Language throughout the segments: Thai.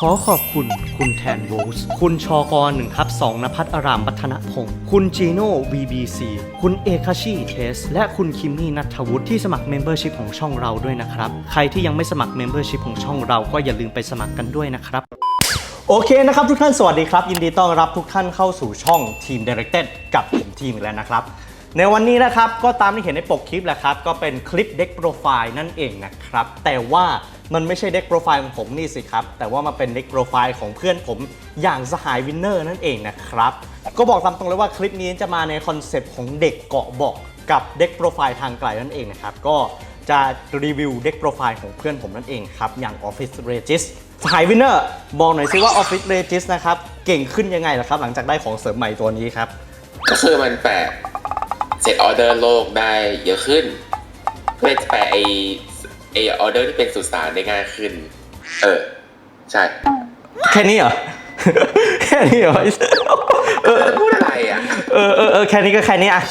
ขอขอบคุณคุณแทนโรสคุณชอกรหนึ่งครับสองนภัทรอารามวัฒนพงศ์คุณจีโน่ VBC คุณเอคาชิเทส และคุณคิมมี่นัทวุฒิที่สมัคร Membership ของช่องเราด้วยนะครับ ใครที่ยังไม่สมัคร Membership ของช่องเราก็อย่าลืมไปสมัครกันด้วยนะครับ โอเคนะครับทุกท่านสวัสดีครับ ยินดีต้อนรับทุกท่านเข้าสู่ช่องทีม Directed กับผมทีมอีกแล้วนะครับ ในวันนี้นะครับก็ตามที่เห็นในปกคลิปแหละครับ ก็เป็นคลิปเด็กโปรไฟล์นั่นเองนะครับแต่ว่ามันไม่ใช่เด็กโปรไฟล์ของผมนี่สิครับ แต่ว่ามันเป็นเด็กโปรไฟล์ของเพื่อนผมอย่างสหายวินเนอร์นั่นเองนะครับ ก็บอกตามตรงเลยว่าคลิปนี้จะมาในคอนเซปต์ของเด็กเกาะบอกกับเด็กโปรไฟล์ทางไกลนั่นเองนะครับ ก็จะรีวิวเด็กโปรไฟล์ของเพื่อนผมนั่นเองครับ อย่าง Office Regis สหายวินเนอร์ บอกหน่อยซิว่า Office Regis นะครับ เก่งขึ้นยังไงล่ะครับ หลังจากได้ของเสริมใหม่ตัวนี้ครับ ก็คือมันแปะเซตออเดอร์โลกได้เยอะขึ้นเพื่อจะแปะไอ ไอออเดอร์ที่เป็นสุสานได้ง่ายขึ้น เออ ใช่แค่นี้เหรอ แค่นี้เหรอเออจะพูดอะไรอะ เออเออเออแค่นี้ก็แค่นี้อะ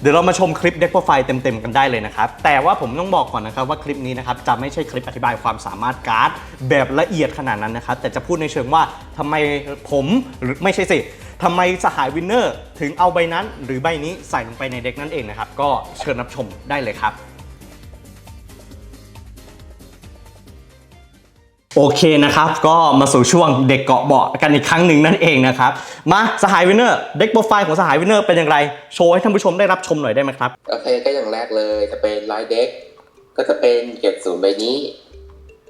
เดี๋ยวเรามาชมคลิปเด็กโปรไฟล์เต็มๆกันได้เลยนะครับ แต่ว่าผมต้องบอกก่อนนะครับว่าคลิปนี้นะครับจะไม่ใช่คลิปอธิบายความสามารถการ์ดแบบละเอียดขนาดนั้นนะครับ แต่จะพูดในเชิงว่าทำไมผมหรือไม่ใช่สิทำไมสหายวินเนอร์ถึงเอาใบนั้น หรือใบนี้ใส่ลงไปในเด็กนั่นเองนะครับ ก็เชิญรับชมได้เลยครับ โอเคนะครับ ก็มาสู่ช่วงเด็กเกาะเบาะกันอีกครั้งหนึ่งนั่นเองนะครับ มาสหายวินเนอร์เด็กโปรไฟล์ของสหายวินเนอร์เป็นอย่างไร โชว์ให้ท่านผู้ชมได้รับชมหน่อยได้ไหมครับ โอเคก็อย่างแรกเลยจะเป็นไลน์เด็กก็จะเป็นเกียรติศูนย์ใบนี้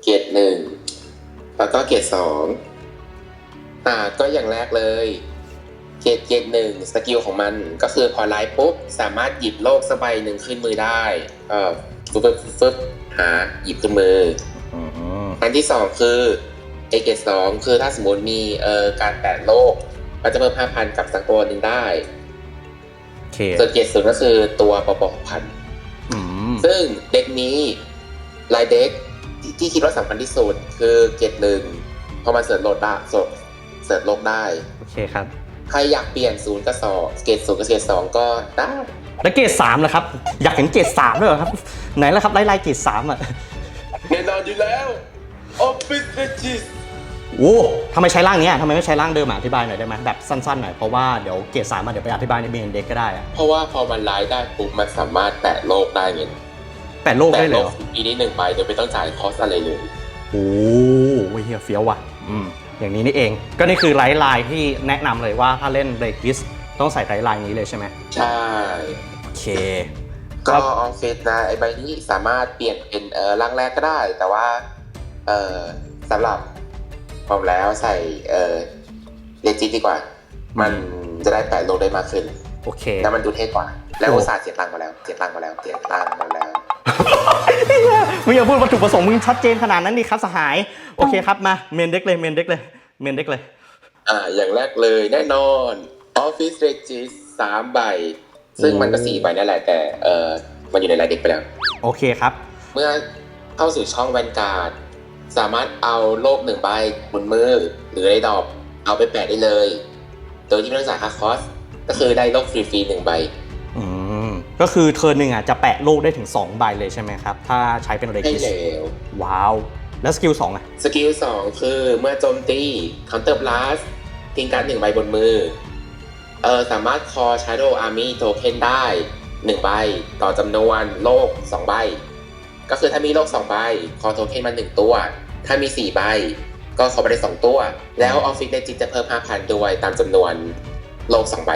เกียรติหนึ่งแล้วก็เกียรติสองอ่าก็อย่างแรกเลย เกียรติเกียรติหนึ่งสกิลของมันก็คือพอไลฟ์ปุ๊บสามารถหยิบโลกสบายหนึ่งขึ้นมือได้เอ่อฟึบฟึบฟึบหาหยิบขึ้นมือ อันที่สองคือเอเกตสองคือถ้าสมมติมีเอ่อการแตะโลกมันจะเพิ่มห้าพันกับสักตัวหนึ่งได้โอเคส่วนเกตศูนย์ก็คือตัวปปหกพันอืมซึ่งเด็กนี้ลายเด็กที่ที่คิดว่าสำคัญที่สุดคือเกตหนึ่งพอมาเสิร์ชโหลดได้เสิร์ชเสิร์ชโลกได้ โอเคครับ ใครอยากเปลี่ยนศูนย์กับสองเกตศูนย์กับเกตสองก็ได้แล้วเกรดสามล่ะครับ อยากเห็นเกรดสามด้วยเหรอครับ ไหนล่ะครับไล่ไล่เกรดสามอะแน่นอนอยู่แล้ว Office Regis โอ้ทำไมใช้ร่างเนี้ยทำไมไม่ใช้ร่างเดิมอะอธิบายหน่อยได้ไหมแบบสั้นๆหน่อยเพราะว่าเดี๋ยวเกรดสามมาเดี๋ยวไปอธิบายในเมนเด็กก็ได้อะเพราะว่าพอมันไลฟ์ได้ปุ๊บมันสามารถแตะโลกได้ไงแปดโลกแต่ได้เลยลเหบรออีนี้หนึ่งใบโดยไม่ต้องจ่ายคอสอะไรเลย โอ้โหเฮียเฟี้ยวว่ะอืมอย่างนี้นี่เอง ก็นี่คือไลท์ไลน์ที่แนะนำเลยว่าถ้าเล่นเบรกดิสต้องใส่ไลท์ไลน์นี้เลยใช่ไหมใช่ โอเค ก็ออฟฟิศนะไอใบนี้สามารถเปลี่ยนเป็นเออร่างแรกก็ได้ แต่ว่า เออสำหรับผมแล้วใส่เออเลจิดีกว่า มันจะได้แปะโลกได้มากขึ้น โอเค แล้วมันดูเท่กว่า แล้วโอ้อุตส่าห์เสียตังค์มาแล้วเสียตังค์มาแล้วเสียตังค์มาแล้วมึงอย่าพูดวัตถุประสงค์มึงชัดเจนขนาดนั้นดิครับสหาย โอเคครับมาเมนเด็กเลยเมนเด็กเลยเมนเด็กเลย อ่า อย่างแรกเลยแน่นอน Office Regis สามใบ ซึ่งมันก็สี่ใบนั่นแหละแต่เออมันอยู่ในรายเด็กไปแล้ว โอเคครับ เมื่อเข้าสู่ช่องแวนการ์ด สามารถเอาโลกหนึ่งใบบนมือหรือในดอกเอาไปแปะได้เลย โดยที่ไม่ต้องจ่ายค่าคอส ก็คือได้โลกฟรีๆหนึ่งใบอืมก็คือเทอร์นหนึ่งอะจะแปะโลกได้ถึง2ใบเลยใช่ไหมครับ ถ้าใช้เป็นเรให้กิสแล้วว้าว แล้วสกิลสองอะ สกิลสองคือเมื่อโจมตี Counter Blast ทิ้งการดหนึ่งใบบนมือเออสามารถคอ Shadow Army Token ได้หนึ่งใบต่อจำนวนโลกสองใบ ก็คือถ้ามีโลกสองใบ คอโทเค็นมาหนึ่งตัว ถ้ามีสี่ใบ ก็ขอไปได้สองตัว แล้วออฟฟิศเดจิตจะเพิ่มห้าพันด้วยตามจำนวนโลกสองใบ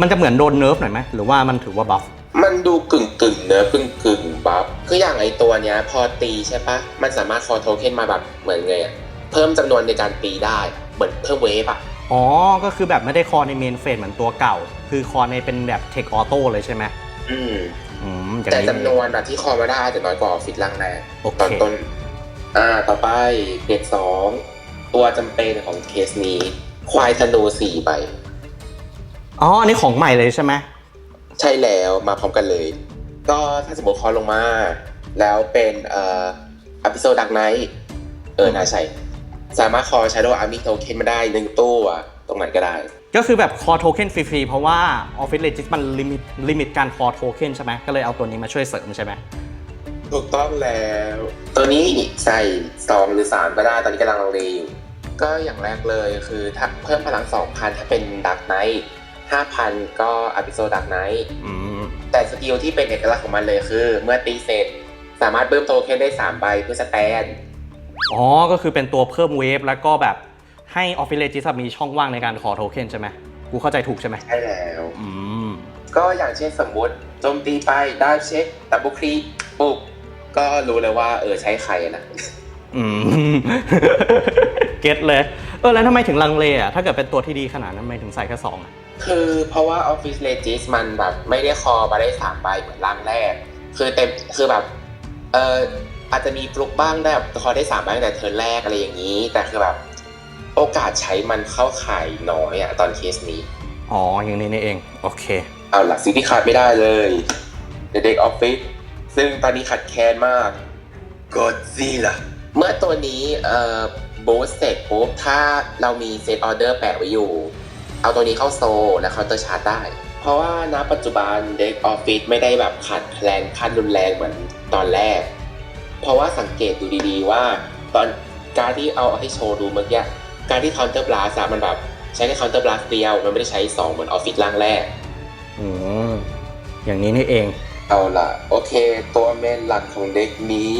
มันจะเหมือนโดนเนิร์ฟหน่อยไหมหรือว่ามันถือว่าบัฟ มันดูกึ่งกึ่งๆเนื้อกึ่งกึ่งๆบัฟ คืออย่างไอตัวเนี้ยพอตีใช่ปะ มันสามารถคอโทเค็นมาแบบเหมือนไงอะเพิ่มจำนวนในการตีได้ เหมือนเพิ่มเวฟอะอ๋อ ก็คือแบบไม่ได้คอในเมนเฟสเหมือนตัวเก่า คือคอในเป็นแบบเทคออโต้เลยใช่ไหมอืมอืมอย่างแต่นี้ จำนวนอะที่คอมาได้จะน้อยกว่าออฟฟิศล่างแรกโอเค ตอนต้น อ่าต่อไปเกรดสองตัวจำเป็นของเคสนี้ ควายธนูสี่ใบ อ๋ออันนี้ของใหม่เลยใช่ไหมใช่แล้วมาพร้อมกันเลย ก็ถ้าสมมติคอลงมา แล้วเป็นเอ่ออพิโซดดักไนท์เออน่าใช่สามารถคอ Shadow Army Token มาได้หนึ่งตัวตรงไหนก็ได้ ก็คือแบบคอโทเค็นฟรีๆ เพราะว่า Office Legis มันลิมิตลิมิตการคอโทเค็นใช่ไหมก็เลยเอาตัวนี้มาช่วยเสริมใช่ไหม ถูกต้องแล้ว ตัวนี้ใส่สองหรือสามก็ได้ ตอนนี้กำลังลังเลอยู่ ก็อย่างแรกเลยคือถ้าเพิ่มพลัง2,000ถ้าเป็นดักไนท์5,000ก็อ p ิโซดักไนท์อืมแต่สกิลที่เป็นเอกลักษณ์ของมันเลยคือ เมื่อตีเสร็จสามารถเพิ่มโทเค็นได้3ใบเพื่อสแตน อ๋อ ก็คือเป็นตัวเพิ่มเวฟแล้วก็แบบให้ออฟฟิเลจิสมีช่องว่างในการขอโทเค็นใช่ไหมกูเข้าใจถูกใช่ไหมใช่แล้วอืมก็อย่างเช่นสมมติโจมตีไปได้เช็คดับเบิลคลิกปุ๊บ ก็รู้เลยว่า เออใช้ใครนะอืม เก็ตเลย เออแล้วทำไมถึงลังเลอะ ถ้าเกิดเป็นตัวที่ดีขนาดนั้นทำไมถึงใส่แค่สองอะ คือเพราะว่า Office Legis มันแบบไม่ได้คอมาได้สามใบเหมือนร่างแรก คือเต็มคือแบบ เอออาจจะมีฟลุกบ้างได้แบบคอได้สามใบตั้งแต่เทิร์นแรกอะไรอย่างนี้ แต่คือแบบ โอกาสใช้มันเข้าข่ายน้อยอะตอนเคสนี้ อ๋ออย่างนี้นี่เอง โอเค เอาหลักสิ่งที่ขาดไม่ได้เลย The Deck Office ซึ่งตอนนี้ขัดแคลนมาก Godzilla เมื่อตัวนี้เอ่อบูสเสร็จปุ๊บถ้าเรามีเซตออเดอร์แปะไว้อยู่ เอาตัวนี้เข้าโซลและเคาน์เตอร์ชาร์จได้ เพราะว่าณปัจจุบัน Deck Office ไม่ได้แบบขาดแคลนขั้นรุนแรงเหมือนตอนแรก เพราะว่าสังเกตดูดีๆว่าตอนการที่เอาให้โชว์ดูเมื่อกี้การที่ Counter Blast อะมันแบบใช้แค่ Counter Blast เดียวมันไม่ได้ใช้ 2 เหมือนออฟฟิศร่างแรก อืมอย่างนี้นี่เอง เอาล่ะ โอเค ตัวเมนหลักของเด็กนี้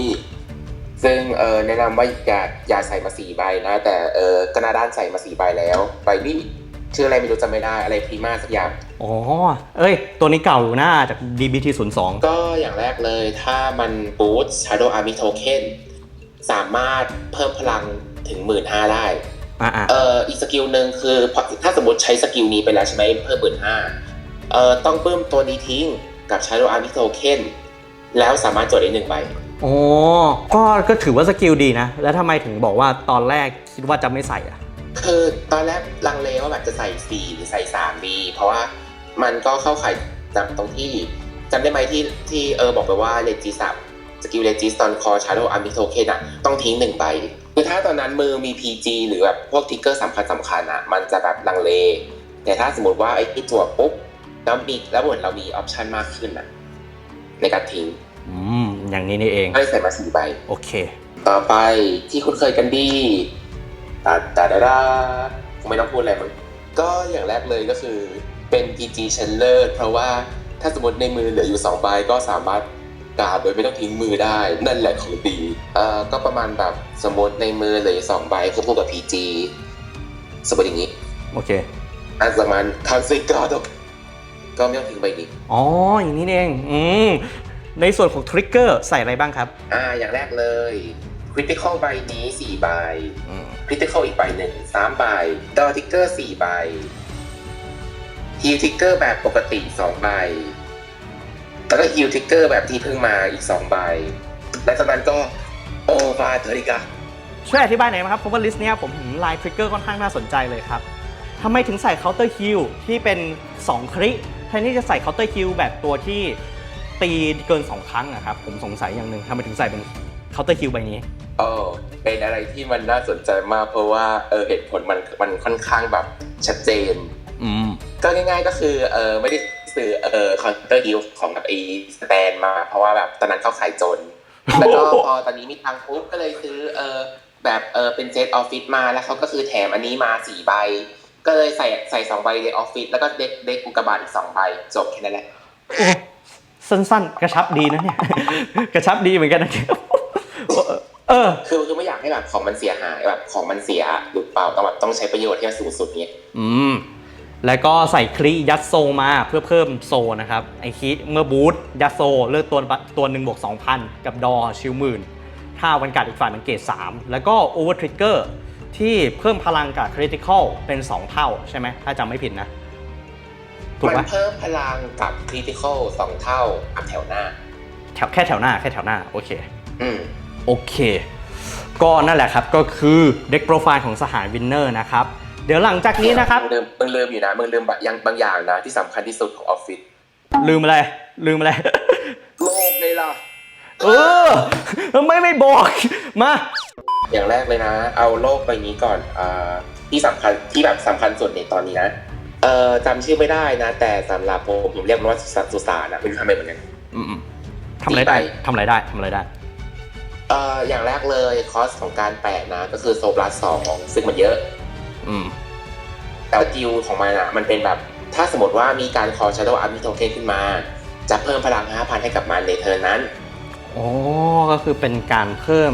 ซึ่งเออแนะนำว่าอย่าอย่าใส่มาสี่ใบนะ แต่เออกระนาด้านใส่มาสี่ใบแล้วใบนี้ชื่ออะไรไม่รู้จำไม่ได้อะไรพรีมาสักอย่างอ๋อ เอ้ย ตัวนี้เก่าอยู่นะจาก DBT 0 2ก็อย่างแรกเลยถ้ามันบูสต์ Shadow Army Token สามารถเพิ่มพลังถึง1 5ื่นได้อะอะเอ่ออีกสกิลหนึ่งคือพอถ้าสมมติใช้สกิลนี้ไปแล้วใช่ไหมเพิ่มหมื่นห้าเอ่อต้องเพิ่มตัวนี้ทิ้ง กับ Shadow Army Token แล้วสามารถจดได้หนึ่งใบอ๋อก็ก็ถือว่าสกิลดีนะ แล้วทำไมถึงบอกว่าตอนแรกคิดว่าจะไม่ใส่อะคือตอนแรกลังเลว่าแบบจะใส่ 4 หรือใส่3ดีเพราะว่ามันก็เข้าข่ายจับตรงที่จำได้ไหมที่ที่เออบอกไปว่าเลจิสับสกิลเลจิสตอนคอชาร์โดอาร์มิโทเคนอะต้องทิ้งหนึ่งใบคือถ้าตอนนั้นมือมี PG หรือแบบพวกทิกเกอร์สำคัญสำคัญอะมันจะแบบลังเล แต่ถ้าสมมติว่าไอ้ที่จั่วปุ๊บ แล้วมีแล้วเหมือนเรามีออปชันมากขึ้นอะในการทิ้งอืมอย่างนี้นี่เองก็เลยใส่มาสี่ใบ โอเค ต่อไปที่คุณเคยกันดีตาตาดาดาคงไม่ต้องพูดอะไรมั้งก็อย่างแรกเลยก็คือเป็น PG ชั้นเลิศเพราะว่าถ้าสมมติในมือเหลืออยู่2ใบก็สามารถกาดโดยไม่ต้องทิ้งมือได้ นั่นแหละของดีเอ่อก็ประมาณแบบสมมติในมือเหลืออยู่สองใบควบคู่กับ PG สมมติอย่างนี้ โอเคอันสมานคันซิกาดก็ ไม่ต้องทิ้งใบนี้อ๋ออย่างนี้นี่เองอืมในส่วนของทริกเกอร์ใส่อะไรบ้างครับ อ่าอย่างแรกเลย Critical ใบนี้สี่ใบอืมคริติคอลอีกใบหนึ่งสามใบดอทิกเกอร์สี่ใบฮิลทิกเกอร์แบบปกติสองใบแล้วก็ฮิลทิกเกอร์แบบที่เพิ่งมาอีกสองใบและจากนั้นก็โอวาเทอริกาช่วยอธิบายหน่อยไหมครับเพราะว่าลิสต์เนี้ยผมเห็นลายทริกเกอร์ค่อนข้างน่าสนใจเลยครับทำไมถึงใส่เคาน์เตอร์คิวที่เป็น 2 คริ แทนที่จะใส่เคาน์เตอร์คิวแบบตัวที่ตีเกิน 2 ครั้งอะครับ ผมสงสัยอย่างหนึ่งทำไมถึงใส่เป็นเคาน์เตอร์คิวใบนี้โอ้เป็นอะไรที่มันน่าสนใจมากเพราะว่าเออเหตุผลมันมันค่อนข้างแบบชัดเจนอืมก็ง่ายๆก็คือเออไม่ได้ซื้อเออคอนเตอร์ฮิลของแบบไอสแตนมา เพราะว่าแบบตอนนั้นเขาขายจน แล้วก็พอตอนนี้มีตังค์ปุ๊บก็เลยซื้อเออแบบเออเป็นเซตออฟฟิศมาแล้วเขาก็คือแถมอันนี้มาสี่ใบ ก็เลยใส่ใส่สองใบในออฟฟิศแล้วก็เด็กเด็กอุกกาบาตอีกสองใบจบแค่นั้นแหละโอ้สั้นๆ กระชับดีนะเนี่ย กระชับดีเหมือนกันนะเออคือคือไม่อยากให้แบบของมันเสียหายแบบของมันเสียหรือเปล่าต้องแบบต้องใช้ประโยชน์ที่มันสูงสุดเนี่ยอืมแล้วก็ใส่คลียัดโซมาเพื่อเพิ่มโซนะครับไอคิเมื่อบูทยัดโซเลือกตัวตัวหนึ่งบวก2,000กับดอชิลหมื่นถ้าวันกัดอีกฝ่ายมันเกรด3แล้วก็โอเวอร์ทริกเกอร์ ที่เพิ่มพลังกับคริติคอลเป็น 2 เท่าใช่ไหมถ้าจำไม่ผิดนะ ถูกมันปะเพิ่มพลังกับคริติคอลสองเท่าอัพแถวหน้า แถวแค่แถวหน้าแค่แถวหน้า โอเค อืม โอเค ก็นั่นแหละครับ ก็คือเด็กโปรไฟล์ของสหารวินเนอร์นะครับ เดี๋ยวหลังจากนี้นะครับ มึงลืมมึงลืมอยู่นะมึงลืมบะยังบางอย่างนะ ที่สำคัญที่สุดของออฟฟิศลืมอะไร ลืมอะไร โลกเลยล่ะ เออไม่ไม่บอก มา อย่างแรกเลยนะ เอาโลกใบนี้ก่อนอ่าที่สำคัญที่แบบสำคัญสุดในตอนนี้นะเอ่อจำชื่อไม่ได้นะ แต่สำหรับผมผมเรียกมันว่าสุสานสุสานนะไม่รู้ทำไมเหมือนกันอืมๆทำอะไรได้สี่ใบทำอะไรได้ทำอะไรได้เอ่ออย่างแรกเลยคอสของการแปะนะ ก็คือโซบลัสสองซึ่งมันเยอะ อืม แต่ว่ากิลของมันอะมันเป็นแบบ ถ้าสมมติว่ามีการคอ Shadow Army Token ขึ้นมา จะเพิ่มพลัง 5,000 ให้กับมันในเทิร์นนั้น โอ้ก็คือเป็นการเพิ่ม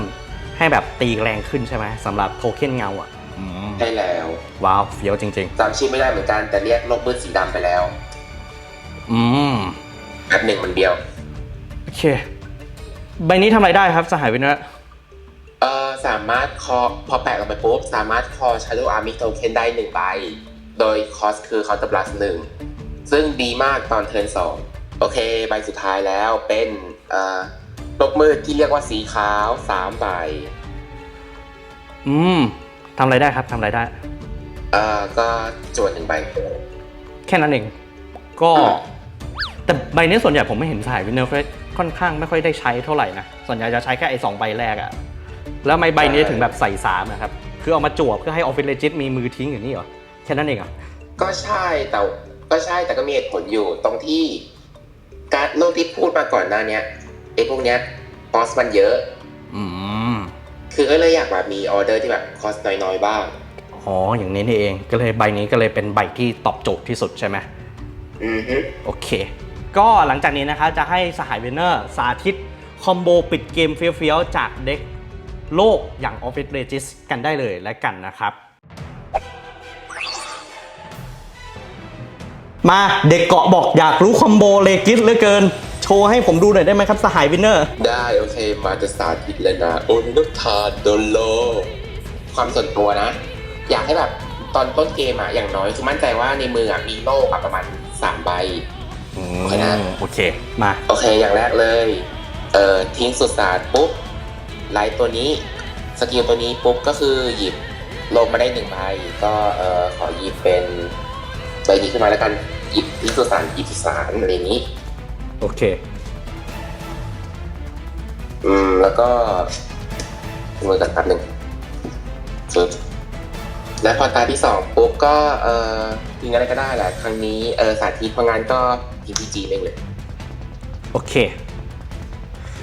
ให้แบบตีแรงขึ้นใช่ไหมสำหรับโทเค็นเงาอะอืมได้แล้วว้าวเฟี้ยวจริง จำชื่อไม่ได้เหมือนกันแต่เรียกโลกมืดสีดำไปแล้วๆ อืม แบบหนึ่งมันเดียว โอเค ใบนี้ทำอะไรได้ครับสหายวินเนอร์เอ่อสามารถคอพอแปะลงไปปุ๊บ สามารถคอ Shadow Army Token ได้หนึ่งใบ โดยคอสคือ Counter Blast หนึ่งซึ่งดีมากตอนเทิร์นสองโอเค ใบสุดท้ายแล้วเป็นเอ่อ โลกมืดที่เรียกว่าสีขาวสามใบอืมทำอะไรได้ครับทำอะไรได้ เอ่อก็จวนหนึ่งใบ แค่นั้นเอง ก็ อืม แต่ใบนี้ส่วนใหญ่ผมไม่เห็นสหายวินเนอร์ค่อนข้างไม่ค่อยได้ใช้เท่าไหร่นะ ส่วนใหญ่จะใช้แค่ไอ้สองใบแรกอะแล้วไม่ใบนี้ถึงแบบใส่สามนะครับ คือเอามาจวบเพื่อให้ออฟฟิศเลจิตมีมือทิ้งอย่างนี้เหรอ แค่นั้นเองเหรอก็ใช่แต่ก็ใช่แต่ก็มีเหตุผลอยู่ตรงที่การโลกที่พูดมาก่อนหน้าเนี้ย ไอ้พวกเนี้ยคอสมันเยอะ อืม คือก็เลยอยากแบบมีออเดอร์ที่แบบคอสน้อยๆบ้าง อ๋อ อย่างนี้นี่เอง ก็เลยใบนี้ก็เลยเป็นใบที่ตอบโจทย์ที่สุดใช่ไหมอือฮึโอเค ก็หลังจากนี้นะครับจะให้สหายเวนเนอร์สาธิตคอมโบปิดเกมเฟี้ยวๆ จากเด็กโลกอย่าง Office Regis กันได้เลยและกันนะครับ มาเด็กเกาะบอกอยากรู้คอมโบเลกิสเหลือเกิน โชว์ให้ผมดูหน่อยได้ไหมครับสหายวินเนอร์ ได้โอเคมาจะสาธิตเลยนะโอ้ยนักทานโดนโล ความส่วนตัวนะ อยากให้แบบตอนต้นเกมอะอย่างน้อยคือมั่นใจว่าในมืออะมีโล่อะประมาณสามใบ โอเคนะ โอเค มาโอเคอย่างแรกเลย เอ่อทิ้งสุดสารปุ๊บไลท์ตัวนี้สกิลตัวนี้ปุ๊บก็คือหยิบลงมาได้หนึ่งใบก็เอ่อขอหยิบเป็นใบนี้ขึ้นมาแล้วกันหยิบทิ้งสุดสารหยิบสุดสารอะไรอย่างนี้ โอเค อืม แล้วก็มือกันแป๊บหนึ่งปึ๊บและพอตาที่สองปุ๊บก็ เอ่อทิ้งอะไรก็ได้แหละ ครั้งนี้เออสาธิตพองานก็ทิ้งพีจีเองเลย โอเค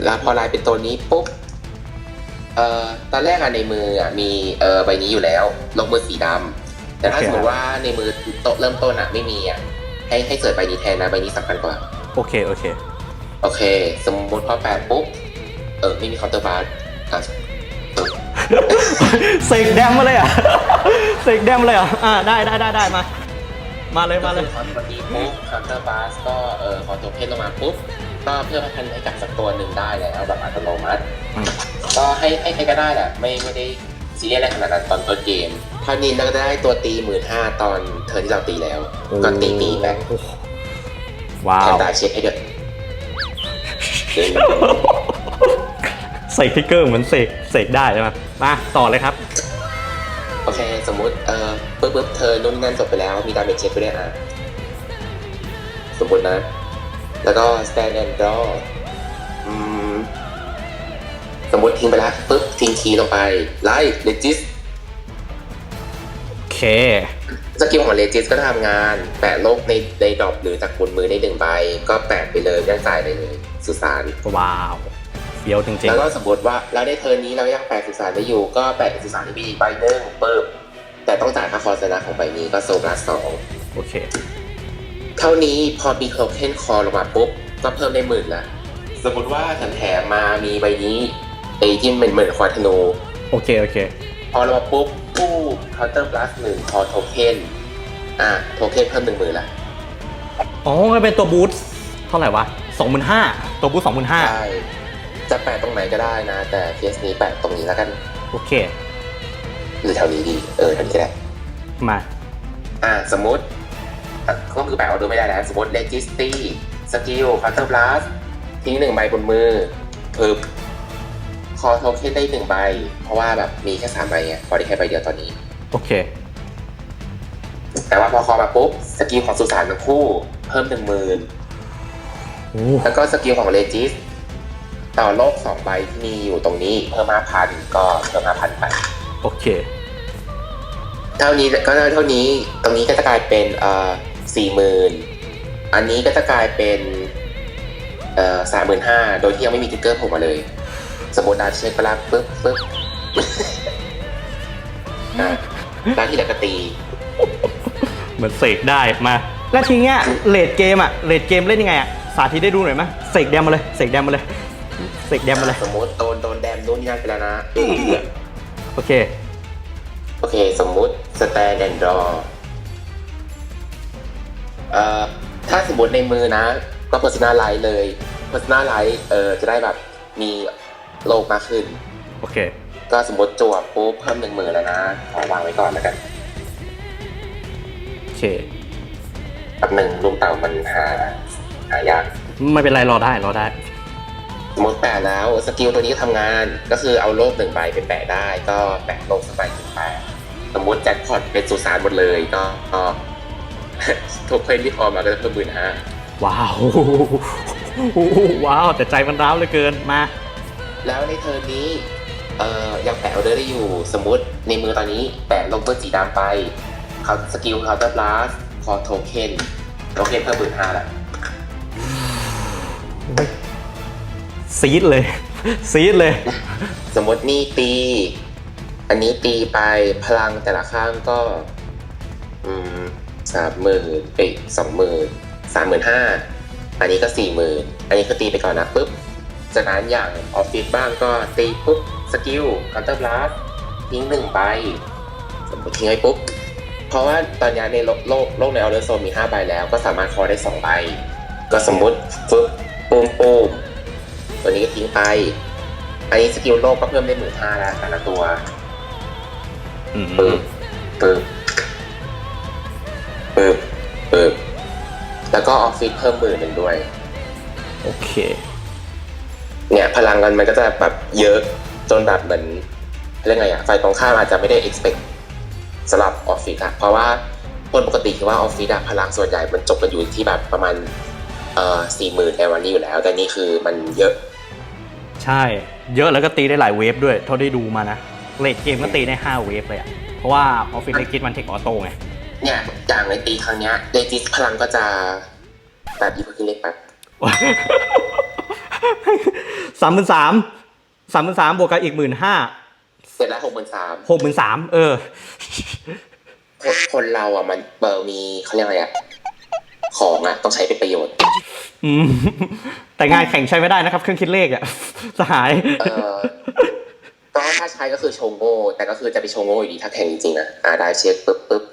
แล้วพอลายเป็นตัวนี้ปุ๊บ เอ่อ ตอนแรกอะในมืออะมีเอ่อใบนี้อยู่แล้ว ลงมือสีดำแต่ถ้าโอเค สมมติว่าในมือโต๊ะเริ่มต้นอะไม่มีอะให้ให้เสิร์ชใบนี้แทนนะใบนี้สำคัญกว่า โอเค โอเค โอเค สมมติพอแปดปุ๊บ เออไม่มีเคาน์เตอร์บาร์อะเสกแดมมาเลยเหรอะเสกแดมเลยเหรอะอ่าได้ได้ได้ได้มา มาเลยมาเลยพอตัวนี้ปุ๊บเคาน์เตอร์บาร์ก็เออพอตัวเพนลงมาปุ๊บ ก็เพิ่มพันให้กับสักตัวหนึ่งได้แล้วแบบอัตโนมัติอืมก็ให้ให้ใครก็ได้แหละไม่ไม่ได้ซีเรียสอะไรขนาดนั้นตอนต้นเกมเท่านี้เราก็ได้ตัวตีหมื่นห้าตอนเทิร์นที่เราตีแล้ว ก็ตีปีไปโอ้โห ว้าแถมวดาเช็คให้ด้วยใส่ทิกเกอร์เหมือนเสกเสกได้ใช่ไหมมาต่อเลยครับ โอเค สมมุติเอ่อปุ๊บปุ๊บเทิร์นนู่นนนั่นจบไปแล้ว มีดาเมจเช็คไปด้วยอะ สมมตินะ แล้วก็ stand and draw อืม สมมติทิ้งไปแล้วปุ๊บทิ้งคีย์ลงไปไล่เลจิสโอเค สกิลของเลจิสก็ทำงาน แปะโลกในในดรอปหรือจากบนมือได้หนึ่งใบ ก็แปะไปเลยไม่ต้องจ่ายเลยเลย สุสานว้าวเฟี้ยวจริงแล้วก็สมมติว่าเราได้เทิร์นนี้เรายังแปะสุสานได้อยู่ ก็แปะสุสานที่มีอีกใบหนึ่งปึ๊บแต่ต้องจ่ายค่าคอร์สนะของใบนี้ก็โซลาร์สองๆโอเค เท่านี้พอมีโทเค็นคอลงมาปุ๊บก็เพิ่มได้หมื่นละสมมติว่าแถมแถมมามีใบนี้ไอ้ที่เป็นเหมือนคอร์ธนูโอเคโอเค พอเรามาปุ๊บกู้ เคาน์เตอร์พลัสหนึ่งคอโทเค็นอะโทเค็นเพิ่มหนึ่งหมื่นละอ๋อมันเป็นตัวบูสต์เท่าไหร่วะสองหมื่นห้าตัวบูสต์สองหมื่นห้าใช่จะแปะตรงไหนก็ได้นะ แต่เคสนี้แปะตรงนี้แล้วกัน โอเค หรือแถวนี้ดีเออแถวนี้ก็ได้มาอะสมมติอะก็คือแปลเอาดูไม่ได้แล้วสมมติเลจิสตี้สกิลคัตเตอร์บลัสทิ้งหนึ่งใบบนมือปึ๊บคอโทเค็นได้หนึ่งใบ เพราะว่าแบบมีแค่สามใบไงพอได้แค่ใบเดียวตอนนี้ โอเค แต่ว่าพอคอมาปุ๊บสกิลของสุสานทั้งคู่ เพิ่มหนึ่งหมื่นโอ้แล้วก็สกิลของเลจิสต่อโลกสองใบที่มีอยู่ตรงนี้เพิ่มห้าพันก็เพิ่มห้าพันไป โอเค เท่านี้ก็เท่านี้ตรงนี้ก็จะกลายเป็นเอ่อสี่หมื่นอันนี้ก็จะกลายเป็นเอ่อสามหมื่นห้าโดยที่ยังไม่มีติ๊กเกอร์โผล่มาเลย สมมติดาเช็คไปแล้วปึ๊บปึ๊บอะ แล้วที่เหลือก็ตีเหมือนเสกได้มาแล้วทีเนี้ยเลดเกมอะเลดเกมเล่นยังไงอะสาธิตได้ดูหน่อยไหมเสกแดมมาเลยเสกแดมมาเลยเสกแดมมาเลยสมมติโดนโดนแดมนู่นนี่นั่นไปแล้วนะโอเคโอเค สมมุติสแตนแอนดรอเอ่อถ้าสมมติในมือนะก็ personalize เลย personalize เออจะได้แบบมีโลกมากขึ้น โอเคก็สมมติจวบปุ๊บเพิ่มหนึ่งหมื่นแล้วนะขอวางไว้ก่อนแล้วกันโอเคกับหนึ่งลูกเต่ามันหาหายาก ไม่เป็นไรรอได้รอได้ สมมติแปะแล้วสกิลตัวนี้ก็ทำงานก็คือเอาโลกหนึ่งใบไปแปะได้ ก็แปะโลกสักใบหนึ่งใบสมมติแจ็คพอตเป็นสุสานหมดเลยก็ก็ ทุกเพลงที่พอมาก็จะเพิ่มหมื่นห้าว้าว ว้าว แต่ใจมันร้าวเหลือเกินมา แล้วในเทอร์นนี้ เอ่อยังแปะออเดอร์ได้อยู่สมมติในมือตอนนี้แปะลงเบอร์สีดำไปเขาสกิลเคาน์เตอร์บลัสคอโทเค็นโทเค็นเพิ่มหมื่นห้าละซีดเลย ซีดเลย สมมตินี่ตี อันนี้ตีไปพลังแต่ละข้างก็ อืมสามหมื่นไปสองหมื่นสามหมื่นห้าอันนี้ก็สี่หมื่นอันนี้คือตีไปก่อนนะปุ๊บจากนั้นอย่างออฟฟิศบ้างก็ตีปุ๊บ สกิลคันเตอร์บลัสทิ้งหนึ่งใบสมมติทิ้งไว้ปุ๊บ เพราะว่าตอนนี้ในโลกโลกโลกในออเดอร์โซนมีห้าใบแล้ว ก็สามารถคอได้สองใบ ก็สมมติฟึบปูมปูมตัวนี้ก็ทิ้งไป อันนี้สกิลโลกก็เพิ่มได้หมื่นห้าแล้วแต่ละตัวอืมปึ๊บปึ๊บปึ๊บปึ๊บแล้วก็ออฟฟิศเพิ่มหมื่นหนึ่งด้วย โอเค เนี่ยพลังกันมันก็จะแบบเยอะ จนแบบเหมือนเรื่องไงอะฝ่ายตรงข้ามอาจจะไม่ได้ expect สำหรับออฟฟิศอะเพราะว่าคนปกติคือว่าออฟฟิศอะพลังส่วนใหญ่มันจบกันอยู่ที่แบบประมาณเอ่อสี่หมื่นในวันนี้อยู่แล้ว แต่นี่คือมันเยอะ ใช่ เยอะแล้วก็ตีได้หลายเวฟด้วย เท่าได้ดูมานะเลดเกมก็ตีได้5เวฟเลยอะเพราะว่าออฟฟิศเลกิทมันเทคออโต้ไงเนี่ยอย่างในตีครั้งเนี้ยเดจิสพลังก็จะแบบอีกขึ้นเล็กแบบสามหมื่นสาม สามหมื่นสามบวกกับอีกหมื่นห้าเสร็จแล้วหกหมื่นสามหกหมื่นสามเออคนคนเราอะมันเบอร์มีเขาเรียกอะไรอะของอะต้องใช้เป็นประโยชน์ อืมแต่งานแข่งใช้ไม่ได้นะครับ เครื่องคิดเลขอะสหายเออก็ถ้าใช้ก็คือโชว์โง่แต่ก็คือจะไปโชว์โง่อยู่ดีถ้าแข่งจริงๆนะอ่าได้เช็คปุ๊บปุ๊บ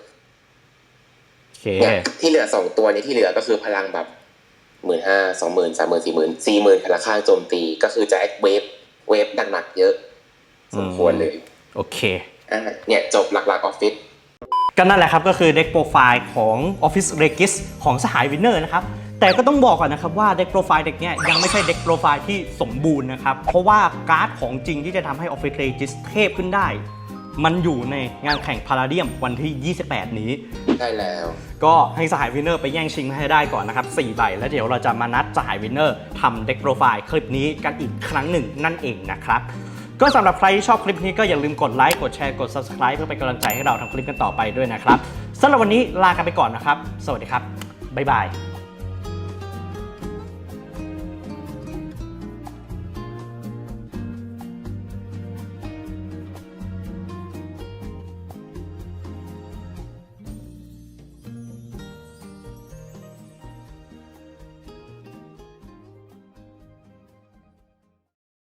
โอเคเนี่ยที่เหลือสองตัวนี้ที่เหลือก็คือพลังแบบหมื่นห้าสองหมื่นสามหมื่นสี่หมื่นสี่หมื่นแต่ละข้างโจมตีก็คือจะแอคเวฟ เวฟหนักๆเยอะสมควรเลย โอเคอ่าเนี่ยจบหลักๆออฟฟิศก็นั่นแหละครับก็คือเด็กโปรไฟล์ของ Office Regis ของสหายวินเนอร์นะครับแต่ก็ต้องบอกก่อนนะครับว่าเด็กโปรไฟล์เด็กเนี้ยยังไม่ใช่เด็กโปรไฟล์ที่สมบูรณ์นะครับ เพราะว่าการ์ดของจริงที่จะทำให้ Office Regis เทพขึ้นได้ มันอยู่ในงานแข่งพาราเดียมวันที่ 28 นี้ ใช่แล้ว ก็ให้สหายวินเนอร์ไปแย่งชิงมาให้ได้ก่อนนะครับ4ใบแล้วเดี๋ยวเราจะมานัดสหายวินเนอร์ทำเด็กโปรไฟล์คลิปนี้กันอีกครั้งหนึ่งนั่นเองนะครับก็สำหรับใครที่ชอบคลิปนี้ก็อย่าลืมกดไลค์กดแชร์กด subscribe เพื่อเป็นกำลังใจให้เราทำคลิปกันต่อไปด้วยนะครับสำหรับวันนี้ลากันไปก่อนนะครับ สวัสดีครับบ๊ายบาย